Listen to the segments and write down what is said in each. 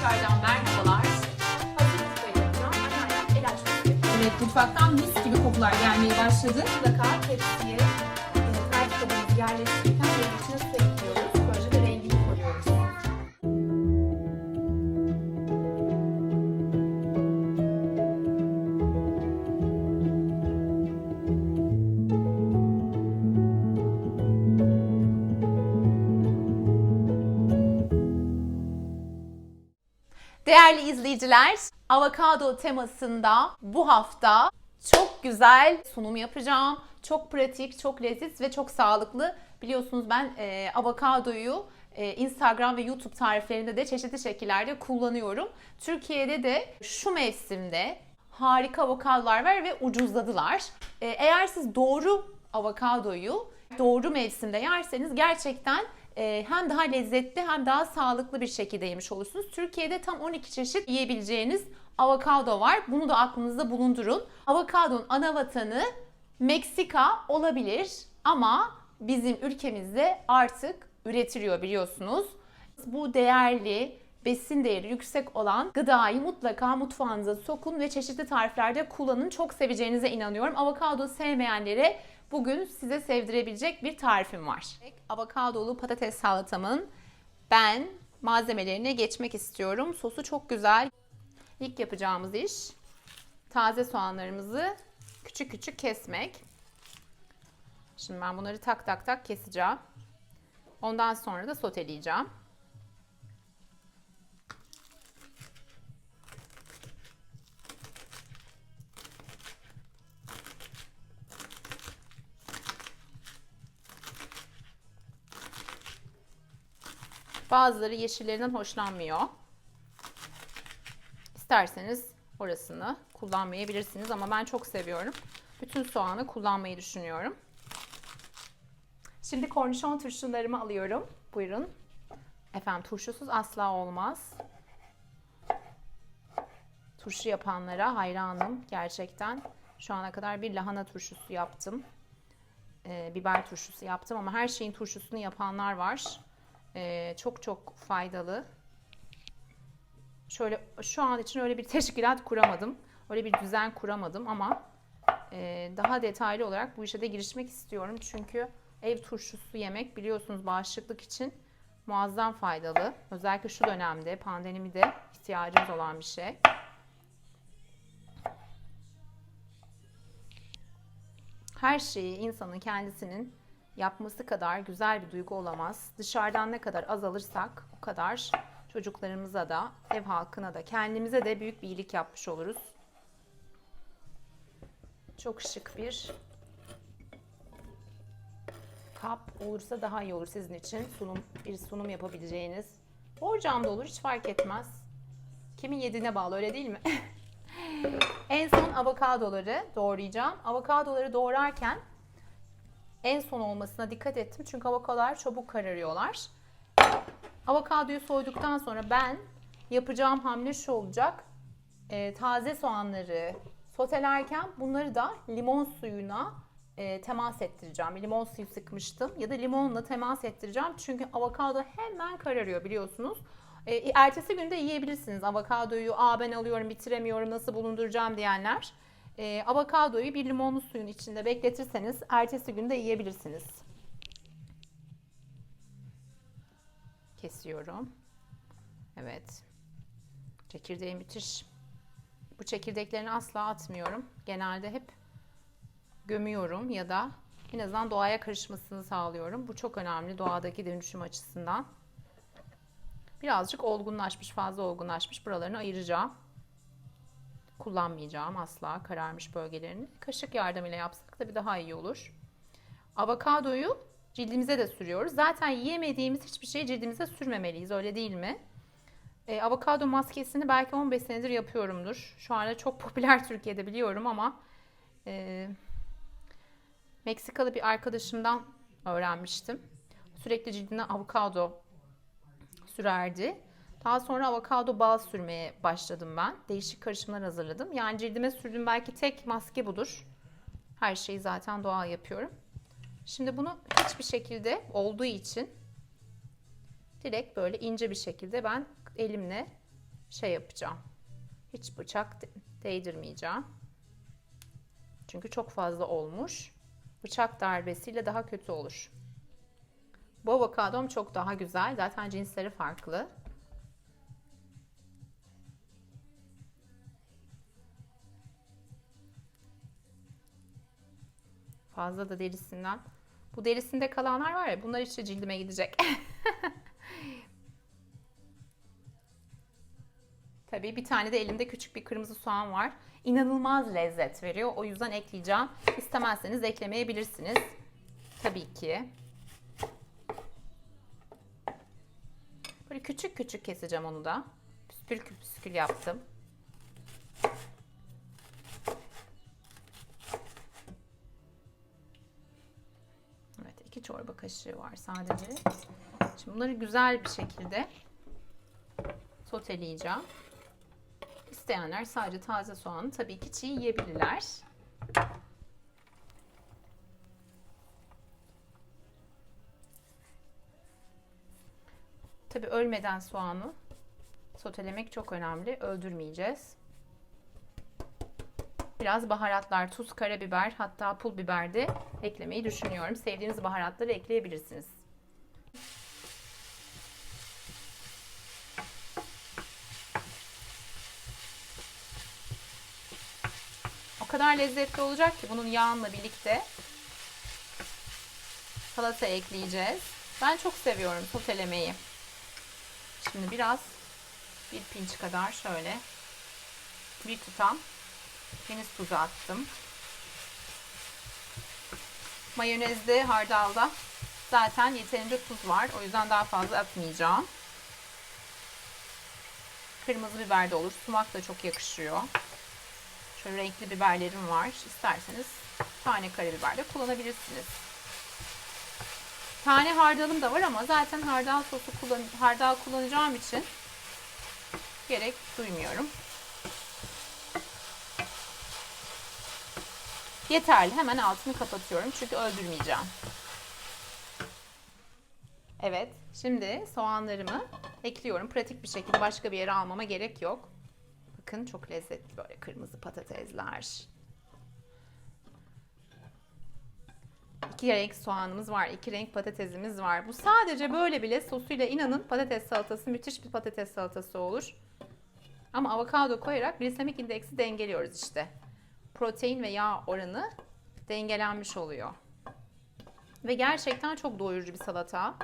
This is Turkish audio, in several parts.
Tekrardan merhabalar. Hazırlık yapacağım. Anneannem el açması. Evet, mutfaktan mis gibi kokular gelmeye başladı. Mutlaka tepsiye e, tarif kabımızı Değerli izleyiciler, avokado temasında bu hafta çok güzel sunum yapacağım. Çok pratik, çok leziz ve çok sağlıklı. Biliyorsunuz ben e, avokadoyu e, Instagram ve YouTube tariflerinde de çeşitli şekillerde kullanıyorum. Türkiye'de de şu mevsimde harika avokadolar var ve ucuzladılar. E, eğer siz doğru avokadoyu doğru mevsimde yerseniz gerçekten hem daha lezzetli hem daha sağlıklı bir şekilde yemiş olursunuz. Türkiye'de tam 12 çeşit yiyebileceğiniz avokado var. Bunu da aklınızda bulundurun. Avokadonun ana vatanı Meksika olabilir ama bizim ülkemizde artık üretiliyor biliyorsunuz. Bu değerli, besin değeri yüksek olan gıdayı mutlaka mutfağınıza sokun ve çeşitli tariflerde kullanın. Çok seveceğinize inanıyorum. Avokado sevmeyenlere bugün size sevdirebilecek bir tarifim var. Avokadolu patates salatamın ben malzemelerine geçmek istiyorum. Sosu çok güzel. İlk yapacağımız iş taze soğanlarımızı küçük küçük kesmek. Şimdi ben bunları tak tak tak keseceğim. Ondan sonra da soteleyeceğim. Bazıları yeşillerinden hoşlanmıyor. İsterseniz orasını kullanmayabilirsiniz ama ben çok seviyorum. Bütün soğanı kullanmayı düşünüyorum. Şimdi kornişon turşularımı alıyorum. Buyurun. Efendim turşusuz asla olmaz. Turşu yapanlara hayranım gerçekten. Şu ana kadar bir lahana turşusu yaptım. Ee, biber turşusu yaptım ama her şeyin turşusunu yapanlar var. Ee, çok çok faydalı. Şöyle şu an için öyle bir teşkilat kuramadım. Öyle bir düzen kuramadım ama e, daha detaylı olarak bu işe de girişmek istiyorum. Çünkü ev turşusu yemek biliyorsunuz bağışıklık için muazzam faydalı. Özellikle şu dönemde pandemide ihtiyacımız olan bir şey. Her şeyi insanın kendisinin yapması kadar güzel bir duygu olamaz. Dışarıdan ne kadar azalırsak o kadar çocuklarımıza da, ev halkına da, kendimize de büyük bir iyilik yapmış oluruz. Çok şık bir kap olursa daha iyi olur sizin için. Sunum bir sunum yapabileceğiniz. Borcam da olur hiç fark etmez. Kimin yediğine bağlı öyle değil mi? en son avokadoları doğrayacağım. Avokadoları doğrarken en son olmasına dikkat ettim. Çünkü avokadolar çabuk kararıyorlar. Avokadoyu soyduktan sonra ben yapacağım hamle şu olacak. Ee, taze soğanları sotelerken bunları da limon suyuna e, temas ettireceğim. Limon suyu sıkmıştım ya da limonla temas ettireceğim. Çünkü avokado hemen kararıyor biliyorsunuz. E, ertesi günde yiyebilirsiniz avokadoyu. Aa ben alıyorum bitiremiyorum nasıl bulunduracağım diyenler. E, avokadoyu bir limonlu suyun içinde bekletirseniz ertesi günde yiyebilirsiniz. Kesiyorum. Evet. Çekirdeği müthiş. Bu çekirdeklerini asla atmıyorum. Genelde hep gömüyorum ya da en azından doğaya karışmasını sağlıyorum. Bu çok önemli doğadaki dönüşüm açısından. Birazcık olgunlaşmış, fazla olgunlaşmış. Buralarını ayıracağım. Kullanmayacağım asla kararmış bölgelerini. Kaşık yardımıyla yapsak tabii daha iyi olur. Avokadoyu cildimize de sürüyoruz. Zaten yiyemediğimiz hiçbir şeyi cildimize sürmemeliyiz. Öyle değil mi? E, avokado maskesini belki 15 senedir yapıyorumdur. Şu anda çok popüler Türkiye'de biliyorum ama e, Meksikalı bir arkadaşımdan öğrenmiştim. Sürekli cildine avokado sürerdi. Daha sonra avokado bal sürmeye başladım ben. Değişik karışımlar hazırladım. Yani cildime sürdüğüm belki tek maske budur. Her şeyi zaten doğal yapıyorum. Şimdi bunu hiçbir şekilde olduğu için direkt böyle ince bir şekilde ben elimle şey yapacağım. Hiç bıçak de- değdirmeyeceğim. Çünkü çok fazla olmuş. Bıçak darbesiyle daha kötü olur. Bu avokadom çok daha güzel. Zaten cinsleri farklı. Fazla da derisinden. Bu derisinde kalanlar var ya bunlar işte cildime gidecek. Tabii bir tane de elimde küçük bir kırmızı soğan var. İnanılmaz lezzet veriyor. O yüzden ekleyeceğim. İstemezseniz eklemeyebilirsiniz. Tabii ki. Böyle küçük küçük keseceğim onu da. Püskül püskül yaptım. Kaşığı var sadece. Şimdi bunları güzel bir şekilde soteleyeceğim. İsteyenler sadece taze soğanı tabii ki çiğ yiyebilirler. Tabii ölmeden soğanı sotelemek çok önemli. Öldürmeyeceğiz. Biraz baharatlar, tuz, karabiber, hatta pul biber de eklemeyi düşünüyorum. Sevdiğiniz baharatları ekleyebilirsiniz. O kadar lezzetli olacak ki bunun yağınla birlikte salata ekleyeceğiz. Ben çok seviyorum sotelemeyi. Şimdi biraz bir pinç kadar şöyle bir tutam deniz tuzu attım. Mayonezde, hardalda zaten yeterince tuz var. O yüzden daha fazla atmayacağım. Kırmızı biber de olur. Sumak da çok yakışıyor. Şöyle renkli biberlerim var. İsterseniz tane karabiber de kullanabilirsiniz. Tane hardalım da var ama zaten hardal sosu kullan hardal kullanacağım için gerek duymuyorum. Yeterli. Hemen altını kapatıyorum. Çünkü öldürmeyeceğim. Evet. Şimdi soğanlarımı ekliyorum. Pratik bir şekilde başka bir yere almama gerek yok. Bakın çok lezzetli böyle kırmızı patatesler. İki renk soğanımız var. iki renk patatesimiz var. Bu sadece böyle bile sosuyla inanın patates salatası müthiş bir patates salatası olur. Ama avokado koyarak glisemik indeksi dengeliyoruz işte. Protein ve yağ oranı dengelenmiş oluyor. Ve gerçekten çok doyurucu bir salata.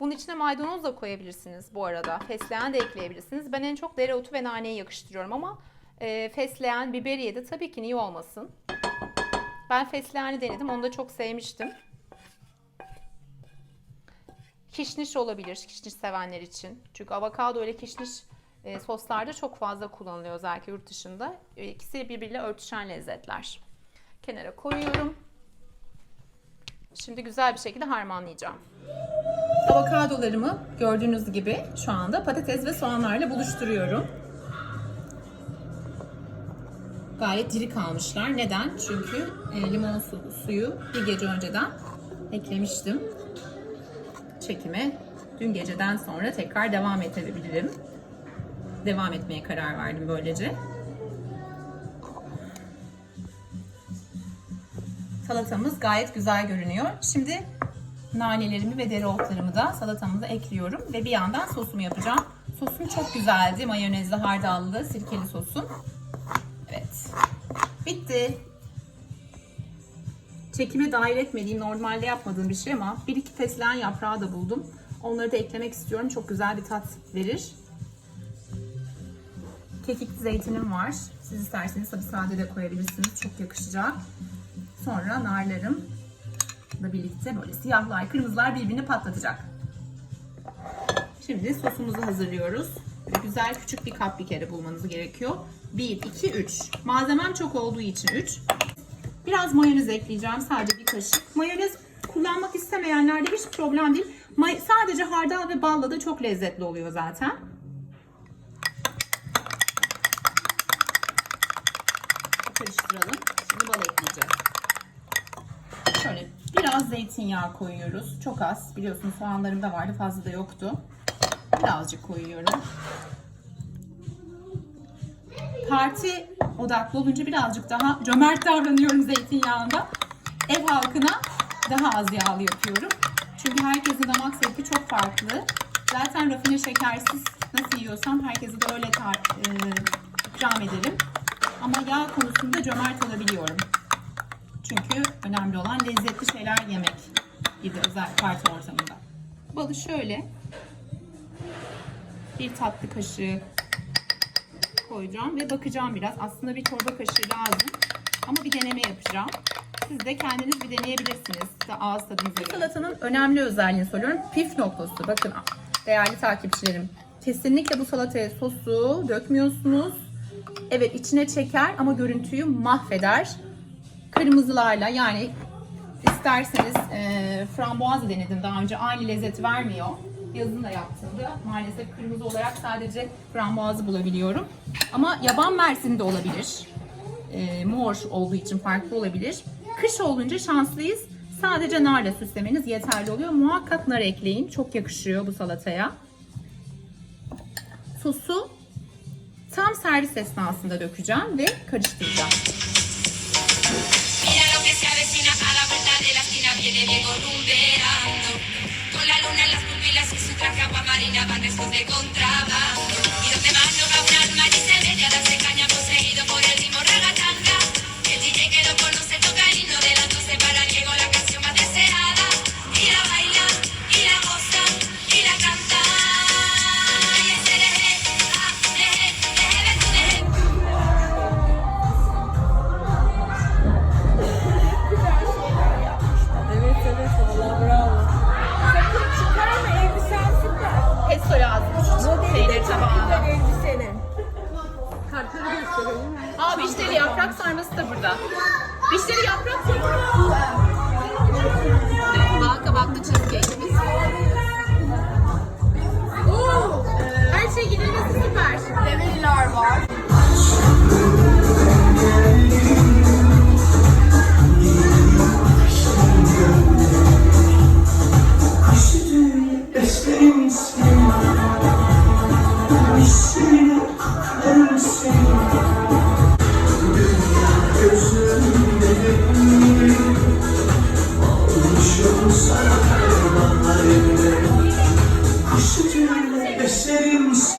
Bunun içine maydanoz da koyabilirsiniz bu arada. Fesleğen de ekleyebilirsiniz. Ben en çok dereotu ve naneyi yakıştırıyorum ama e, fesleğen, biberiye de tabii ki niye olmasın. Ben fesleğeni denedim. Onu da çok sevmiştim. Kişniş olabilir. Kişniş sevenler için. Çünkü avokado ile kişniş e, soslarda çok fazla kullanılıyor özellikle yurt dışında. E, İkisi birbiriyle örtüşen lezzetler. Kenara koyuyorum. Şimdi güzel bir şekilde harmanlayacağım. Avokadolarımı gördüğünüz gibi şu anda patates ve soğanlarla buluşturuyorum. Gayet diri kalmışlar. Neden? Çünkü e, limon su, suyu bir gece önceden eklemiştim. Çekime dün geceden sonra tekrar devam edebilirim. Devam etmeye karar verdim böylece. Salatamız gayet güzel görünüyor. Şimdi nanelerimi ve dereotlarımı da salatamıza ekliyorum ve bir yandan sosumu yapacağım. Sosum çok güzeldi. Mayonezli, hardallı, sirkeli sosum. Evet. Bitti. Çekime dahil etmediğim, normalde yapmadığım bir şey ama bir iki fesleğen yaprağı da buldum. Onları da eklemek istiyorum. Çok güzel bir tat verir. Kekikli zeytinim var. Siz isterseniz tabii sade de koyabilirsiniz. Çok yakışacak. Sonra narlarım da birlikte böyle siyahlar, kırmızılar birbirini patlatacak. Şimdi sosumuzu hazırlıyoruz. Güzel küçük bir kap bir kere bulmanız gerekiyor. 1, 2, 3. Malzemem çok olduğu için 3. Biraz mayonez ekleyeceğim. Sadece bir kaşık. Mayonez kullanmak istemeyenlerde hiç problem değil. May- sadece hardal ve balla da çok lezzetli oluyor zaten. Karıştıralım. Şimdi ekleyeceğiz. Şöyle biraz zeytinyağı koyuyoruz. Çok az. Biliyorsunuz soğanlarım da vardı. Fazla da yoktu. Birazcık koyuyorum. parti odaklı olunca birazcık daha cömert davranıyorum zeytinyağında. Ev halkına daha az yağlı yapıyorum. Çünkü herkesin damak zevki çok farklı. Zaten rafine şekersiz nasıl yiyorsam herkese de öyle tar- e, ikram ederim. Ama yağ konusunda cömert olabiliyorum. Çünkü önemli olan lezzetli şeyler yemek gibi özel parti ortamında. Balı şöyle bir tatlı kaşığı koyacağım ve bakacağım biraz. Aslında bir çorba kaşığı lazım. Ama bir deneme yapacağım. Siz de kendiniz bir deneyebilirsiniz. Size ağız tadınıza göre. Salatanın önemli özelliğini söylüyorum. Püf noktası. Bakın değerli takipçilerim. Kesinlikle bu salataya sosu dökmüyorsunuz. Evet içine çeker ama görüntüyü mahveder. Kırmızılarla yani isterseniz e, frambuaz denedim daha önce aynı lezzet vermiyor. Yazın da yaptığımda maalesef kırmızı olarak sadece frambuazı bulabiliyorum. Ama yaban mersini de olabilir. E, mor olduğu için farklı olabilir. Kış olunca şanslıyız. Sadece narla süslemeniz yeterli oluyor. Muhakkak nar ekleyin. Çok yakışıyor bu salataya. Sosu tam servis esnasında dökeceğim ve karıştıracağım. De esquina viene Diego rumbeando Con la luna en las pupilas y su traje agua marina van restos de contrabando Y donde más no va un alma ni se darse caña poseído por el vişneli yaprak sarması da burada. Vişneli yaprak sarması.